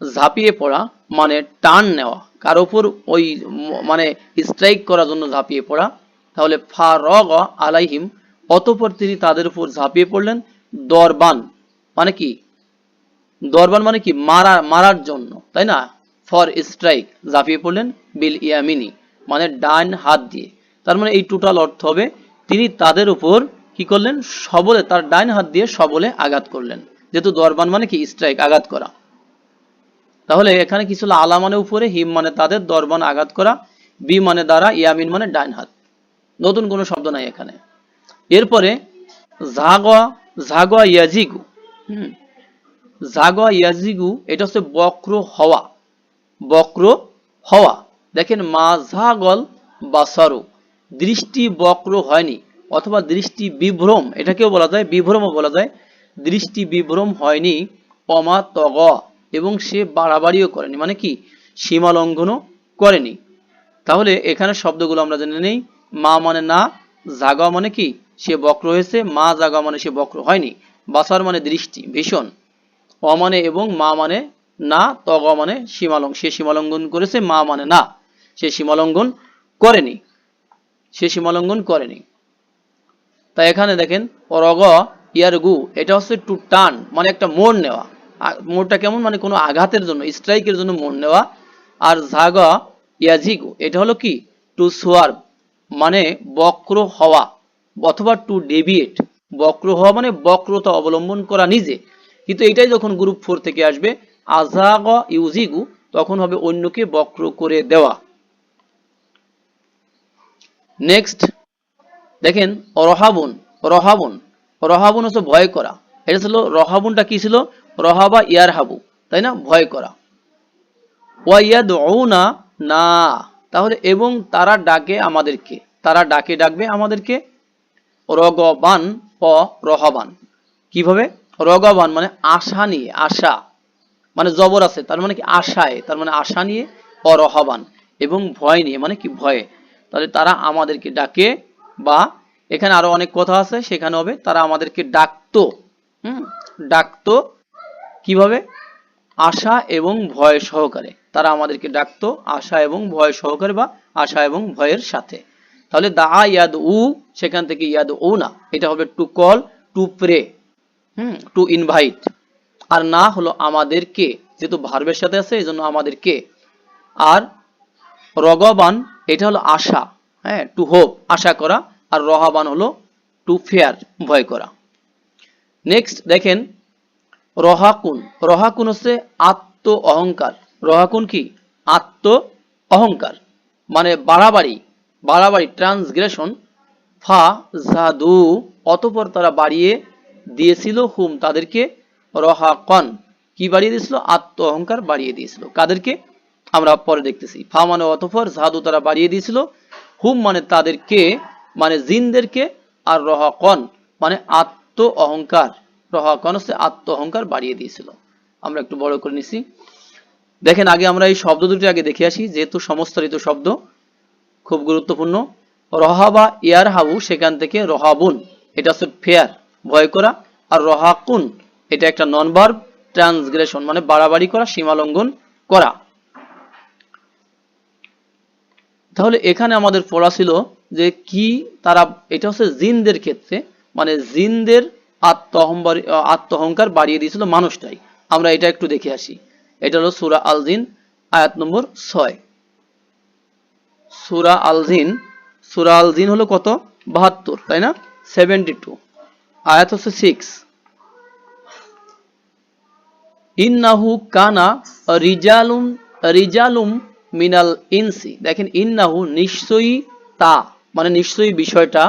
ঝাঁপিয়ে পড়া মানে টান নেওয়া, কার ওপর ওই মানে স্ট্রাইক করার জন্য ঝাঁপিয়ে পড়া, তাহলে ফা রগ আলাইহিম, অতপর তিনি তাদের উপর ঝাঁপিয়ে পড়লেন দরবান মানে কি? দরবান মানে কি? মারা, মারার জন্য, তাই না? ফর স্ট্রাইক ঝাঁপিয়ে পড়লেন বিল ইয়ামিনি মানে ডান হাত দিয়ে। তার মানে এই টোটাল অর্থ হবে, তিনি তাদের উপর কি করলেন? সবলে, তার ডান হাত দিয়ে সবলে আঘাত করলেন। যেহেতু দরবান মানে কি? স্ট্রাইক আঘাত করা। তাহলে এখানে কিছু হলো, আলা মানে উপরে, হিম মানে তাদের দরবান আঘাত করা, বি মানে দ্বারা, ইয়ামিন মানে ডান হাত। নতুন কোনো শব্দ নাই এখানে। এরপরে জাগোয়া জাগোয়া ইয়াজিগু। জাগোয়া ইয়াজিগু, এটা হচ্ছে বক্র হওয়া। বক্র হওয়া। দেখেন, মা জাগল বাসারু। দৃষ্টি বক্র হয়নি, অথবা দৃষ্টি বিভ্রম, এটাকেও বলা যায়, বিভ্রমও বলা যায়, দৃষ্টি বিভ্রম হয়নি অমা তগ। এবং সে বাড়াবাড়িও করেনি। মানে কি? সীমা লঙ্ঘনও করেনি। তাহলে এখানে শব্দগুলো আমরা জেনে নেই। মা মানে না, জাগা মানে কি? সে বক্র হয়েছে, মা জাগা মানে সে বক্র হয়নি। বাসার মানে দৃষ্টি, ভীষণ। অমানে এবং মা মানে না, তগ মানে সীমালঙ্ঘন সে সীমালঙ্ঘন করেছে, মা মানে না। সে সীমালঙ্ঘন করেনি। সে সীমালঙ্ঘন করেনি। তাই এখানে দেখেন রগ ইয়ার গু এটা হচ্ছে টু টান মানে একটা মোড় নেওয়া। মোড়টা কেমন? মানে কোনো আঘাতের জন্য স্ট্রাইকের জন্য মোড় নেওয়া। আর ঝাগা, ইয়াজিগু, এটা হলো কি? টু সোয়ার মানে বক্র হওয়া, অথবা টু ডেভিয়েট বক্র হওয়া মানে বক্রতা অবলম্বন করা নিজে। কিন্তু এটাই যখন গ্রুপ ফোর থেকে আসবে আজাগ ইউজিগু তখন হবে অন্যকে বক্র করে দেওয়া। নেক্সট দেখেন, রহাবুন, রহাবন। রহাবুন হচ্ছে ভয় করা। এটা ছিল, রহাবুনটা কি ছিল? রহাবা ইয়ার হাবু তাই না? ভয় করা। ওয়াইয়াদ না না, তাহলে এবং তারা ডাকে আমাদেরকে, তারা ডাকে ডাকবে আমাদেরকে রগবান ও রহবান। কীভাবে? রগবান মানে আশা নিয়ে, আশা। মানে জবর আছে, তার মানে কি আশায়, তার মানে আশা নিয়ে অরহবান এবং ভয় নিয়ে মানে কি ভয়ে। তাহলে তারা আমাদেরকে ডাকে, বা এখানে আরও অনেক কথা আছে, সেখানে হবে, তারা আমাদেরকে ডাকতো, হুম? ডাকতো কীভাবে? আশা এবং ভয় সহকারে। তারা আমাদেরকে ডাকতো আশা এবং ভয় সহকারে বা আশা এবং ভয়ের সাথে। তাহলে দা ইয়াদ উ, সেখান থেকে ইয়াদ ও না। এটা হবে to call to pray hmm to invite আর না হলো আমাদেরকে, যেহেতু ভার্বের সাথে আছে এই জন্য আমাদেরকে। আর রগবান, এটা হলো আশা হ্যাঁ টু হোপ আশা করা। আর রহাবান হলো টু ফেয়ার ভয় করা। নেক্সট দেখেন রহাকুন। রহাকুন হচ্ছে আত্ম অহংকার রহাকুন কি? আত্ম অহংকার মানে বাড়াবাড়ি। বাড়াবাড়ি, ট্রান্সগ্রেশন। ফা, জাদু, অতপর তারা বাড়িয়ে দিয়েছিল হুম তাদেরকে রহাকন। কি বাড়িয়ে দিয়েছিল? আত্ম অহংকার বাড়িয়ে দিয়েছিল। কাদেরকে? আমরা পরে দেখতেছি। ফা মানে অতপর, জাদু তারা বাড়িয়ে দিয়েছিল। হুম মানে তাদেরকে মানে জিনদেরকে, আর রহাকন মানে আত্ম অহংকার রহাকন হচ্ছে আত্ম অহংকার বাড়িয়ে দিয়েছিল। আমরা একটু বড় করে নিছি। দেখেন, আগে আমরা এই শব্দ দুটি আগে দেখে আসি, যেহেতু সমস্তরিত শব্দ, খুব গুরুত্বপূর্ণ। রহাবা ইয়ার হাবু, সেখান থেকে রহাবুন, এটা হচ্ছে ফেয়ার, ভয় করা। আর রহাকুন, এটা একটা নন ভার্ব ট্রান্সগ্রেশন মানে বাড়াবাড়ি করা, সীমালঙ্ঘন করা। তাহলে এখানে আমাদের পড়া ছিল যে কি তারা, এটা হচ্ছে জিনদের ক্ষেত্রে মানে জিনদের আত্মহংকার আত্মহংকার বাড়িয়ে দিয়েছিল মানুষটাই। আমরা এটা একটু দেখে আসি। এটা হলো সুরা আল জিন আয়াত নম্বর ছয়। সুরা আল জিন সুরা আল জিন হলো কত? বাহাত্তর, তাই না? সেভেন্টি টু আয়াত হচ্ছে সিক্স ইন্নাহু কানা রিজালুম রিজালুম মিনাল ইনসি। দেখেন, ইন্নাহু নিশ্চয়ই তা মানে নিশ্চয়ই বিষয়টা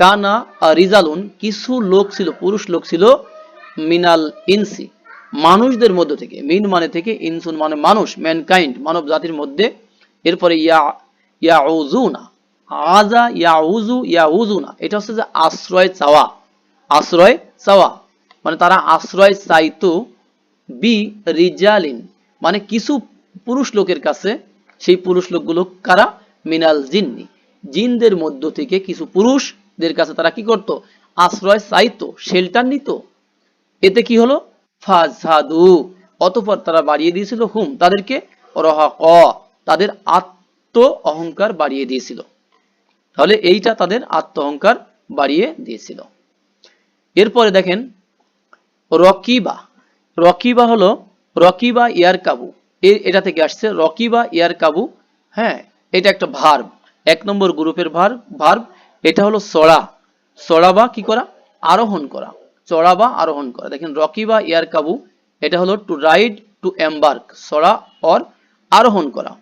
কানা রিজালুন, কিছু লোক ছিল, পুরুষ লোক ছিল, মিনাল ইনসি। মানুষদের মধ্য থেকে, মিন মানে থেকে, ইনসুন মানে মানুষ ম্যানকাইন্ড মানব জাতির মধ্যে। এরপরে ইয়া ইয়াউজুনা আজা ইয়াউজু ইয়াউজুনা এটা হচ্ছে যে আশ্রয় চাওয়া আশ্রয় চাওয়া। মানে তারা আশ্রয় চাইতো, বি রিজালিন মানে কিছু পুরুষ লোকের কাছে, সেই পুরুষ লোকগুলো কারা? মিনাল জিন্নি। জিনদের মধ্য থেকে কিছু পুরুষদের কাছে তারা কি করত? আশ্রয় চাইতো শেল্টার নিত। এতে কি হলো? ফাজাদু অতঃপর তারা বাড়িয়ে দিয়েছিল হুম, তাদেরকে রহা ক তাদের আত্ম অহংকার বাড়িয়ে দিয়েছিল। তাহলে এইটা তাদের আত্ম অহংকার বাড়িয়ে দিয়েছিল। এরপরে দেখেন, রকিবা। রকিবা হলো, রকিবা ইয়ার কাবু। এটা থেকে আসছে রকিবা ইয়ার কাবু। হ্যাঁ এটা একটা ভার্ব এক নম্বর গ্রুপের ভার ভার্ব এটা হলো সড়া সড়া বা কি করা? আরোহণ করা। চড়া বা আরোহণ করা। দেখেন রকিবা ইয়ার কাবু, এটা হলো টু রাইড টু এম্বার্ক সড়া অর আরোহণ করা।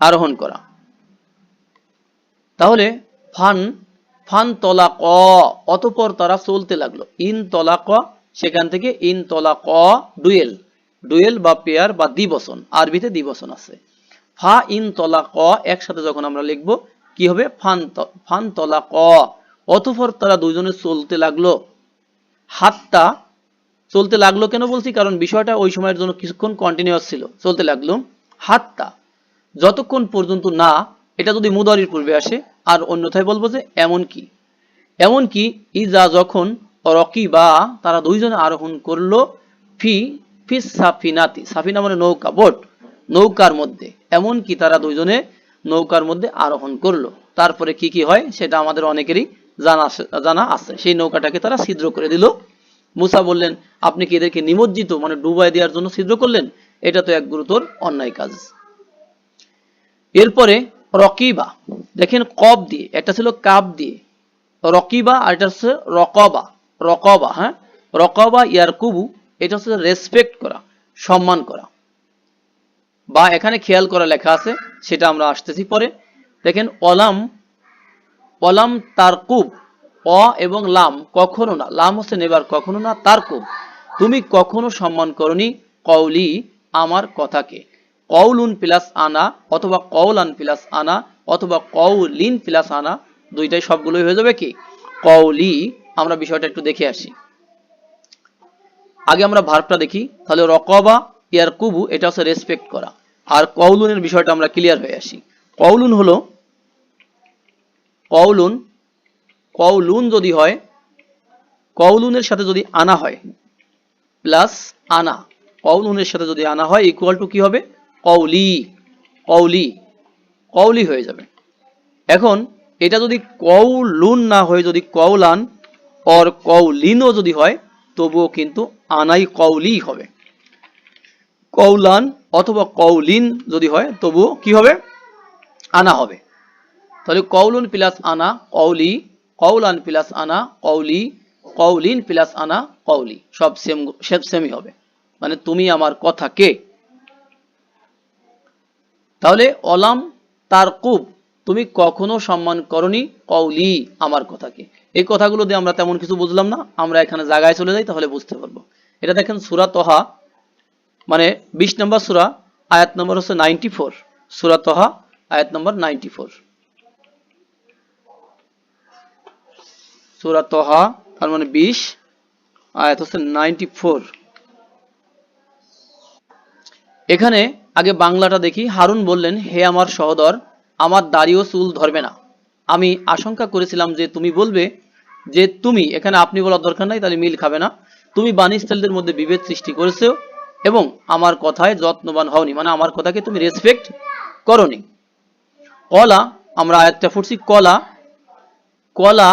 আরোহণ করা। তাহলে, ফান ফান তলা ক অতপর তারা চলতে লাগল। ইন তলা ক সেখান থেকে ইন তলা ক ডুয়েল। ডুয়েল বা পেয়ার বা দিবসন আরবিতে দিবসন আছে। ফা, ইন তলা ক একসাথে যখন আমরা লিখব কি হবে? ফান ফান তলা ক অতপর তারা দুজনে চলতে লাগল। হাতটা চলতে লাগল কেন বলছি? কারণ বিষয়টা ওই সময়ের জন্য কিছুক্ষণ কন্টিনিউয়াস ছিল। চলতে লাগল। হাতটা যতক্ষণ পর্যন্ত না, এটা যদি মুদারির পূর্বে আসে, আর অন্যথায় বলব যে এমন কি এমন কি ইজা যখন রকি বা তারা দুইজনে আরোহণ করল, ফি ফি সাফিনাতি। সাফিনা মানে নৌকা, বোট। নৌকার মধ্যে। এমন কি তারা দুইজনে নৌকার মধ্যে আরোহণ করল। তারপরে কি কি হয় সেটা আমাদের অনেকেরই জানা জানা আছে। সেই নৌকাটাকে তারা ছিদ্র করে দিল। মুসা বললেন, আপনি কি এদেরকে নিমজ্জিত মানে ডুবাই দেওয়ার জন্য ছিদ্র করলেন? এটা তো এক গুরুতর অন্যায় কাজ। এরপরে রকিবা, দেখেন কব দিয়ে, একটা ছিল কাব দিয়ে। রকিবা আর এটা হচ্ছে রকবা রকবা হ্যাঁ? রকবা ইয়ারকুবু, এটা হচ্ছে রেসপেক্ট করা, সম্মান করা। বা এখানে খেয়াল করা লেখা আছে, সেটা আমরা আসতেছি পরে। দেখেন, অলাম অলাম তারকুব, অ এবং লাম কখনো না। লাম হচ্ছে নেবার কখনো না, তারকুব। তুমি কখনো সম্মান করনি কৌলি আমার কথাকে। কৌলুন প্লাস আনা অথবা কৌলান প্লাস আনা অথবা কৌলিন প্লাস আনা, দুইটাই সবগুলোই হয়ে যাবে কি? কৌলি আমরা বিষয়টা একটু দেখে আসি। আগে আমরা ভার্বটা দেখি। তাহলে রকবা ইয়ার কুবু এটা হচ্ছে রেসপেক্ট করা। আর কৌলুনের বিষয়টা আমরা ক্লিয়ার হয়ে আসি। কৌলুন হলো কৌলুন কৌলুন যদি হয় কৌলুনের সাথে যদি আনা হয় প্লাস আনা কৌলুনের সাথে যদি আনা হয় ইকুয়াল টু কি হবে? কৌলি কৌলি কৌলি হয়ে যাবে। এখন এটা যদি কৌলুন না হয়ে যদি কৌলান অর কৌলিনও যদি হয়, তবুও কিন্তু আনাই কৌলি হবে। কৌলান অথবা কৌলিন যদি হয়, তবুও কি হবে? আনা হবে। তাহলে কৌলুন প্লাস আনা কৌলি কৌলান প্লাস আনা কৌলি কৌলিন প্লাস আনা কৌলি সব সেম সেম সেমই হবে। মানে তুমি আমার কথা কে? তাহলে অলাম তার কুব, তুমি কখনো সম্মান করনি কৌলি আমার কথাকে। এই কথাগুলো দিয়ে আমরা তেমন কিছু বুঝলাম না। আমরা এখানে জায়গায় চলে যাই, তাহলে বুঝতে পারব। এটা দেখেন সুরা তহা মানে বিশ নম্বর সুরা, আয়াত নম্বর হচ্ছে নাইনটি ফোর সুরা তহা, আয়াত নম্বর নাইনটি ফোর সুরা তহা, তার মানে বিশ, আয়াত হচ্ছে নাইনটি ফোর এখানে আগে বাংলাটা দেখি। হারুন বললেন, হে আমার সহদর, আমার দাড়িও চুল ধরবে না। আমি আশঙ্কা করেছিলাম যে তুমি বলবে যে তুমি, এখানে আপনি বলার দরকার নাই, তাহলে মিল খাবে না। তুমি বাণী মধ্যে বিভেদ সৃষ্টি করেছ। এবং আমার কথায় যত্নবান হওনি। মানে আমার কথাকে তুমি রেসপেক্ট করনি। কলা, আমরা আয়াতটা ফুটছি কলা কলা,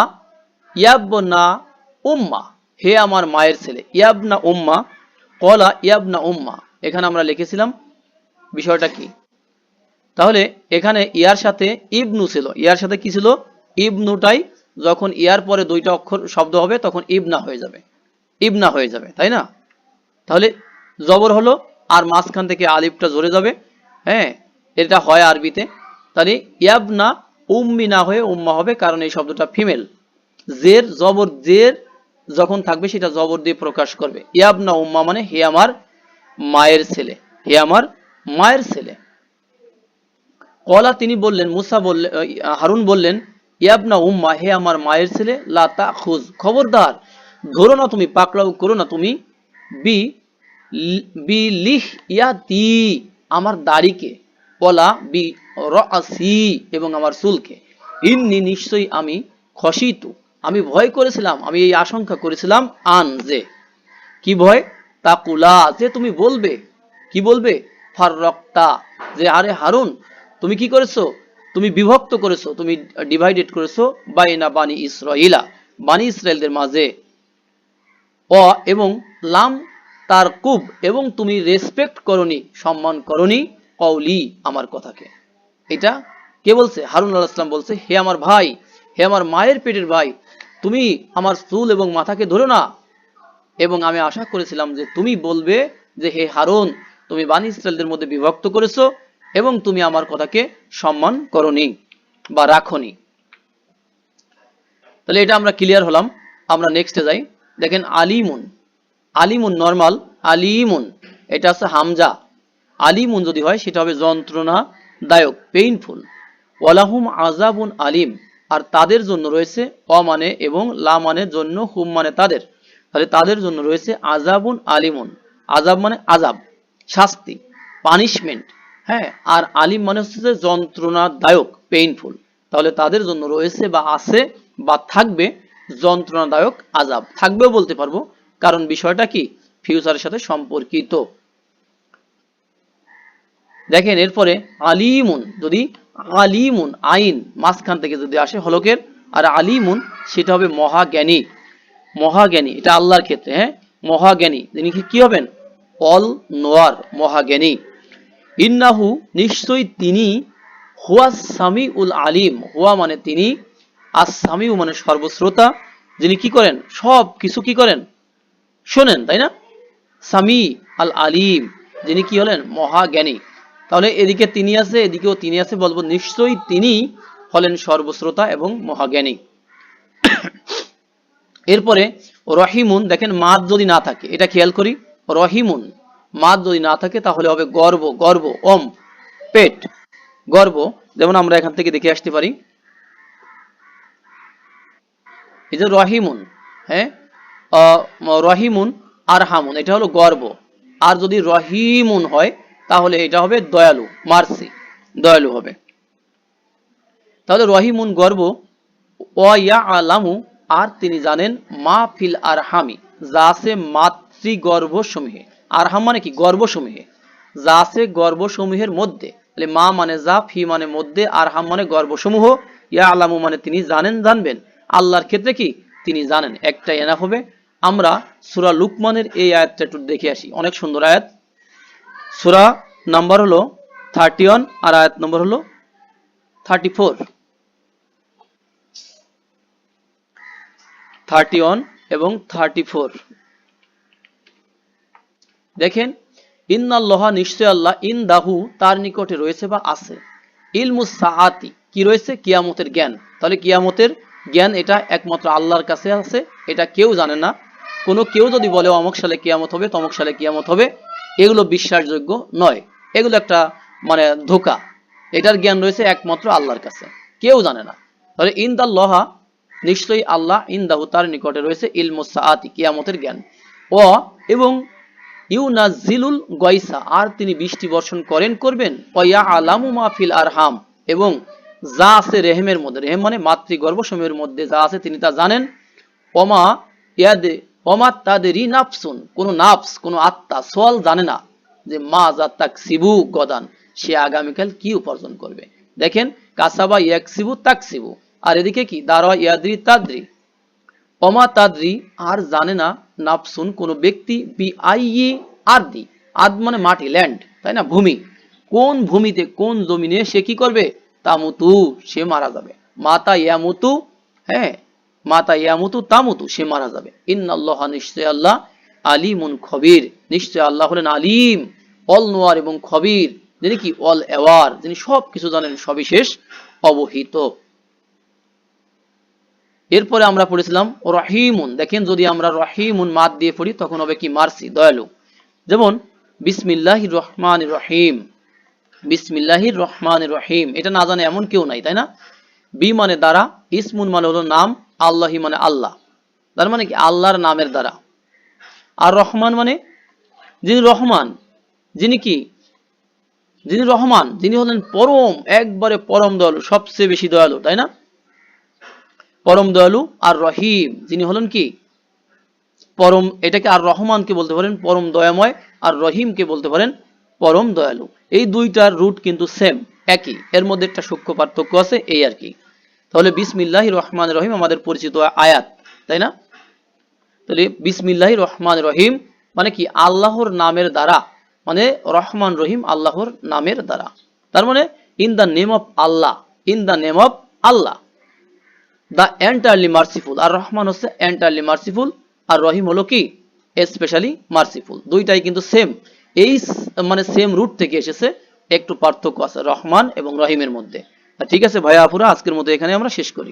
ইয়াবনা উম্মা, হে আমার মায়ের ছেলে, ইয়াবনা উম্মা, কলা ইয়াবনা উম্মা। এখানে আমরা লিখেছিলাম বিষয়টা কি? তাহলে এখানে ইয়ার সাথে ইবনু ছিল। ইয়ার সাথে কি ছিল? ইবনুটাই যখন ইয়ার পরে দুইটা অক্ষর শব্দ হবে, তখন ইবনা হয়ে যাবে। ইবনা হয়ে যাবে, তাই না? তাহলে জবর হলো, আর মাঝখান থেকে আলিফটা জোরে যাবে। হ্যাঁ এটা হয় আরবিতে। তাহলে ইয়াবনা উম্মি না হয়ে উম্মা হবে, কারণ এই শব্দটা ফিমেল। জের, জবর, জের যখন থাকবে, সেটা জবর দিয়ে প্রকাশ করবে। ইয়াবনা উম্মা মানে হে আমার মায়ের ছেলে। হে আমার মায়ের ছেলে। কলা তিনি বললেন, মুসা বললেন হারুন বললেন, ইয়াবনা উম্মা, হে আমার মায়ের ছেলে লাতা খুজ খবরদার, ধরো না তুমি, পাকড়াও করো না তুমি, বি বি লিহ ইয়াতি আমার দাড়িকে পলা বি রসি এবং আমার চুলকে ইন্নি নিশ্চয়ই আমি খসিত আমি ভয় করেছিলাম আমি এই আশঙ্কা করেছিলাম আন যে কি ভয় তাকুলা যে তুমি বলবে কি বলবে ফাররক্তা যে আরে হারুন তুমি কি করেছ তুমি বিভক্ত করেছ তুমি ডিভাইডেড করেছ বাইনা বানি ইসরাইলা বানি ইসরায়েলদের মাঝে অ এবং লাম তার কুব এবং তুমি রেসপেক্ট করনি, সম্মান করনি কৌলি আমার কথাকে। এটা কে বলছে? হারুন আল্লাহ ইসলাম বলছে, হে আমার ভাই, হে আমার মায়ের পেটের ভাই, তুমি আমার চুল এবং মাথাকে ধরো না। এবং আমি আশা করেছিলাম যে তুমি বলবে যে, হে হারুন, তুমি বানি ইসরায়েলদের মধ্যে বিভক্ত করেছ এবং তুমি আমার কথাকে সম্মান করনি বা রাখনি। তাহলে এটা আমরা ক্লিয়ার হলাম। আমরা নেক্সটে যাই। দেখেন আলিমুন। আলিমুন নর্মাল আলিমুন, এটা আছে হামজা। আলিমুন যদি হয়, সেটা হবে যন্ত্রণাদায়ক পেইনফুল ওয়ালাহুম আজাবুন আলিম, আর তাদের জন্য রয়েছে অ মানে এবং লা মানে জন্য হুম মানে তাদের। তাহলে তাদের জন্য রয়েছে আজাবুন আলিমুন। আজাব মানে আজাব শাস্তি পানিশমেন্ট হ্যাঁ? আর আলিম মানে হচ্ছে যে যন্ত্রণাদায়ক পেইনফুল তাহলে তাদের জন্য রয়েছে বা আছে বা থাকবে যন্ত্রণাদায়ক আজাব থাকবেও বলতে পারব কারণ বিষয়টা কি? ফিউচারের সাথে সম্পর্কিত। দেখেন, এরপরে আলিমুন, যদি আলিমুন, আইন মাঝখান থেকে যদি আসে হলকের, আর আলিমুন, সেটা হবে মহাজ্ঞানী। মহাজ্ঞানী, এটা আল্লাহর ক্ষেত্রে হ্যাঁ? মহাজ্ঞানী, তিনি কি- হবেন? অল নোয়ার মহাজ্ঞানী। ইন্নাহু, নিশ্চয়ই তিনি হুয়া সামি উল আলিম। হুয়া মানে তিনি আর সামিউ মানে সর্বশ্রোতা। যিনি কি করেন? সব কিছু কি করেন? শোনেন, তাই না? সামি আল আলিম যিনি কি হলেন? মহাজ্ঞানী। তাহলে এদিকে তিনি আছে, এদিকেও তিনি আছে বলব, নিশ্চয়ই তিনি হলেন সর্বশ্রোতা এবং মহাজ্ঞানী। এরপরে, রহিমুন, দেখেন মাদ যদি না থাকে, এটা খেয়াল করি, রহিমুন, মাদ যদি না থাকে তাহলে হবে গর্ব গর্ব, ওম, পেট, গর্ব, যেমন আমরা এখান থেকে দেখে আসতে পারি। এই যে রহিমুন হ্যাঁ? রহিমুন আর হামুন এটা হলো গর্ব। আর যদি রহিমুন হয়, তাহলে এটা হবে দয়ালু, মার্সি, দয়ালু হবে। তাহলে রহিমুন গর্ব ওয়া আলামু আর তিনি জানেন মা ফিল আর হামি যা আছে সমূহে আর হাম মানে কি? গর্ভ সমূহে যা আছে গর্ভ সমূহের মধ্যে। তাহলে মা মানে যা, ফি মানে মধ্যে আর হাম মানে গর্ভ সমূহ ইয়া আলামু মানে তিনি জানেন, জানবেন। আল্লাহর ক্ষেত্রে কি? তিনি জানেন। একটা এনা হবে আমরা সুরা লুকমানের এই আয়াতটা একটু দেখে আসি। অনেক সুন্দর আয়াত। সুরা নাম্বার হলো থার্টি ওয়ান আর আয়াত নম্বর হলো থার্টি ফোর থার্টি ওয়ান এবং থার্টি ফোর দেখেন, ইন্নাল্লাহা নিশ্চয় আল্লাহ ইন দাহু তার নিকটে রয়েছে বা আছে। ইলমু সাআতি। কি রয়েছে? কিয়ামতের জ্ঞান। তাহলে কিয়ামতের জ্ঞান এটা একমাত্র আল্লাহর কাছে আছে, এটা কেউ জানে না। কোনো কেউ যদি বলে অমুক সালে কিয়ামত হবে তমক সালে কিয়ামত হবে, এগুলো বিশ্বাসযোগ্য নয়। এগুলো একটা মানে ধোকা। এটার জ্ঞান রয়েছে একমাত্র আল্লাহর কাছে। কেউ জানে না। তাহলে ইন্দাল্লাহা, নিশ্চয়ই আল্লাহ ইন্দাহু তার নিকটে রয়েছে ইলমু সাআতি, কিয়ামতের জ্ঞান। ও এবং ইউনাজিলুল গয়সা, আর তিনি বৃষ্টি বর্ষণ করেন, করবেন। ওয়া আলামু মাহফিল আরহাম, এবং যা আছে রেহেমের মধ্যে, রেহেম মানে মাতৃগর্ভসমূহের মধ্যে যা আছে তিনি তা জানেন। ওমা ইয়াদে ওমা তাদেরই নাফসুন, কোনো নাফস, কোনো আত্মা, সোয়াল জানে না যে মা যা তাক সিবু গদান, সে আগামীকাল কি উপার্জন করবে। দেখেন, কাসাবা ইয়াকসিবু তাকসিবু আর এদিকে কি? দারা ইয়াদ্রি তাদ্রি। অমা তাদ্রি আর জানে না নাফসুন কোন ব্যক্তি, বি আইয়ে আরদি আদ মানে মাটি, ল্যান্ড, তাই না? ভূমি। কোন ভূমিতে, কোন জমিনে সে কি করবে? তামুতু, সে মারা যাবে। মাতা ইয়ামুতু হ্যাঁ মাতা ইয়ামুতু তামুতু, সে মারা যাবে। ইন্নাল্লাহ নিশ্চয় আল্লাহ আলিমুন খবির। নিশ্চয় আল্লাহ হলেন আলিম অল নোয়ার এবং খবির, যিনি কি অল এওয়ার যিনি সব কিছু জানেন সবিশেষ অবহিত। এরপরে আমরা পড়েছিলাম, রহিমুন। দেখেন যদি আমরা রহিমুন মাত দিয়ে পড়ি, তখন হবে কি মার্সি, দয়ালু। যেমন, বিসমিল্লাহির রহমান রহিম। বিসমিল্লাহির রহমান রহিম। এটা না জানে এমন কেউ নাই, তাই না? বি মানে দ্বারা, ইসমুন মানে হলো নাম আল্লাহি মানে আল্লাহ। তার মানে কি? আল্লাহর নামের দ্বারা। আর রহমান মানে যিনি রহমান, যিনি কি? যিনি রহমান, যিনি হলেন পরম, একবারে পরম দয়ালু, সবচেয়ে বেশি দয়ালু, তাই না? পরম দয়ালু আর রহিম, যিনি হলেন কি? পরম, এটাকে আর রহমানকে বলতে পারেন পরম দয়াময়, আর রহিমকে বলতে পারেন পরম দয়ালু। এই দুইটার রুট কিন্তু সেম একই। এর মধ্যে একটা সূক্ষ্ম পার্থক্য আছে, এই আর কি। তাহলে বিসমিল্লাহ রহমান রহিম আমাদের পরিচিত আয়াত, তাই না? তাহলে বিসমিল্লাহ রহমান রহিম মানে কি? আল্লাহর নামের দ্বারা মানে রহমান রহিম আল্লাহর নামের দ্বারা। তার মানে in the name of Allah in the name of Allah the entirely merciful আর রহমান হচ্ছে এন্টারলি মার্সিফুল, আর রহিম হলো কি? Specially merciful. দুইটাই কিন্তু সেম। এই মানে সেম রুট থেকে এসেছে, একটু পার্থক্য আছে রহমান এবং রহিমের মধ্যে। ঠিক আছে ভাইয়া আপুরা আজকের মতো এখানে আমরা শেষ করি।